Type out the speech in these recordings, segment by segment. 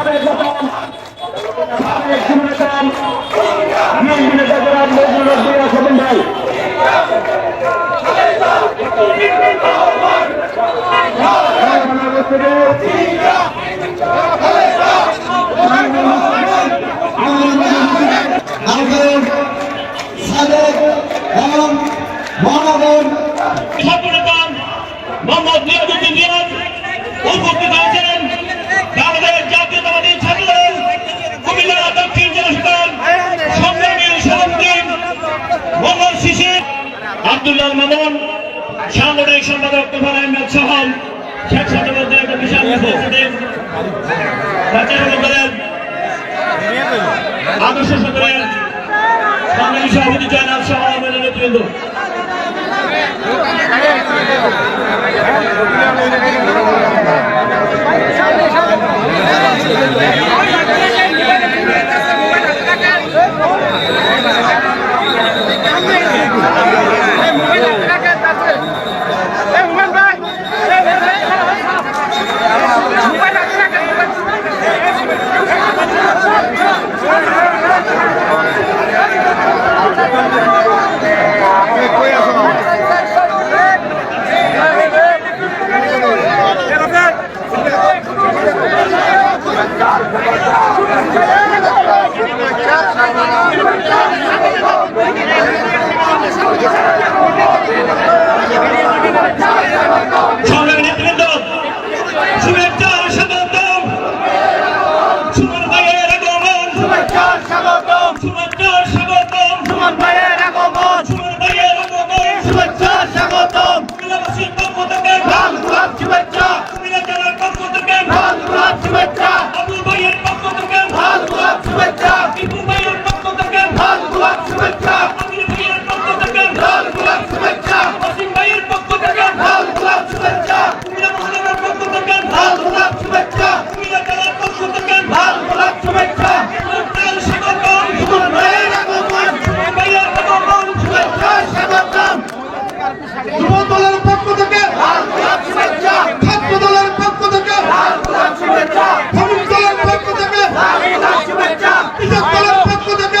সাবেক রতন সাবেক যুবনেতা বিএনপি নেতা জনাব নজরুল রব্বি আছেন ভাই সাদেক এবং মোহাম্মদ নিয়াজুদ্দিন নিয়াজ উপস্থিত হয়েছেন। আব্দুল্লাহ মামুন সাংগঠনিক সম্পাদক তোফাল আহমেদ সোহান শেখ সাজাবুদ্দিন একটা বিশাল আদর্শ সদরের সংগ্রামী সভাপতি জয়নাল সহ আমাদের নেতৃবৃন্দ সংগ্রামী নেতৃবৃন্দ শুভেচ্ছা স্বাগতম সুমন ভাইয়ের আগমন শুভেচ্ছা স্বাগতম শুভেচ্ছা স্বাগতম সুমন ভাইয়ের আগমন সুমন ভাইয়ের আগমন শুভেচ্ছা স্বাগতম কুমিল্লাবাসীর পক্ষ থেকে লাল গোলাপ শুভেচ্ছা কুমিল্লা জেলার পক্ষ থেকে লাল গোলাপ শুভেচ্ছা আবু ভাইয়ের পক্ষ থেকে লাল গোলাপ শুভেচ্ছা টিপু ভাইয়ের পক্ষ থেকে লাল গোলাপ শুভেচ্ছা আমির ভাইয়ের পক্ষ থেকে লাল গোলাপ শুভেচ্ছা অসীম ভাইয়ের পক্ষ থেকে লাল গোলাপ শুভেচ্ছা কুমিল্লা মহানগরের পক্ষ থেকে লাল গোলাপ শুভেচ্ছা কুমিল্লা জেলার পক্ষ থেকে লাল গোলাপ শুভেচ্ছা লাল স্বাগতম সুমন ভাইয়ের আগমন সুমন ভাইয়ের আগমন শুভেচ্ছা স্বাগতম যুব দলের পক্ষ থেকে ছাত্র দলের পক্ষ থেকে শ্রমিক দলের পক্ষ থেকে কৃষক দলের পক্ষ থেকে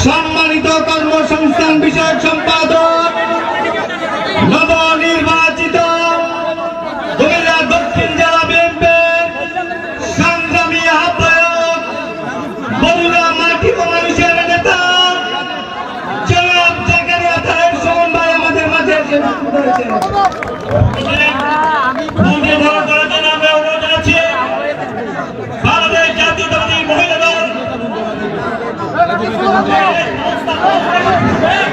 সম্মানিত কর্মসংস্থান বিষয়ক সম্পাদক, নবনির্বাচিত কুমিল্লা দক্ষিণ জেলা বিএনপির সংগ্রামী আহ্বায়ক, বগুড়া মাটি মানুষের নেতা, জনাব জাকারিয়া ভাই আমাদের মাঝে উপস্থিত হয়েছেন। ভূমিকা ধারণ করার জন্য আমরা অনুরোধ জানাচ্ছি বাংলাদেশ জাতীয়তাবাদী মহিলা দল বিসমিল্লাহির রহমানির রহিম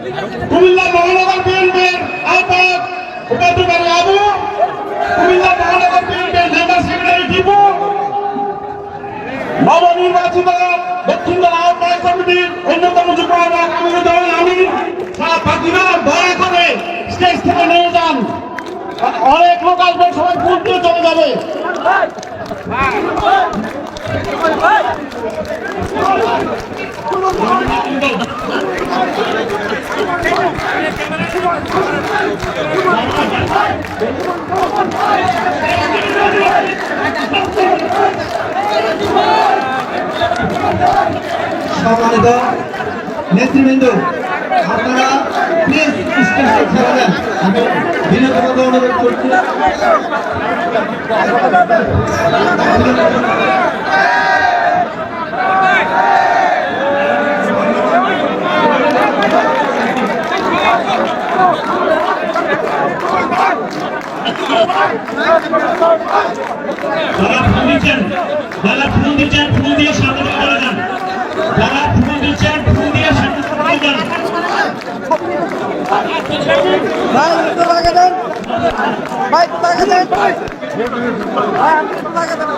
কুমিল্লা মহানগর বিএনপির আহ্বায়ক উপাধিকারী আবু, কুমিল্লা মহানগর বিএনপির মেম্বার সেক্রেটারি টিপু নবনির্বাচিত দক্ষিণ জেলা আহ্বায়ক কমিটির অন্যতম যুব আহ্বায়ক আমিনুল দল আমি সারা বাকিরা দয়া করে স্টেজ থেকে নিয়ে যান। অনেক লোক আসবে সবাই ফুল চলে যাবে। সম্মানিত নেতৃবৃন্দ আপনারা প্লিজ স্টেজে ছেড়ে দেন আমি বিনোদনকে অনুরোধ করছি। যারা ফোন দিচ্ছেন যারা ফোন দিচ্ছেন ফোন দিয়ে সামনে থেকে যান যারা ফোন দিচ্ছেন ফোন দিয়ে সামনে থেকে যান ভাই লাগে দেন ভাই একটু লাগে দেন ভাই একটু লাগে দেন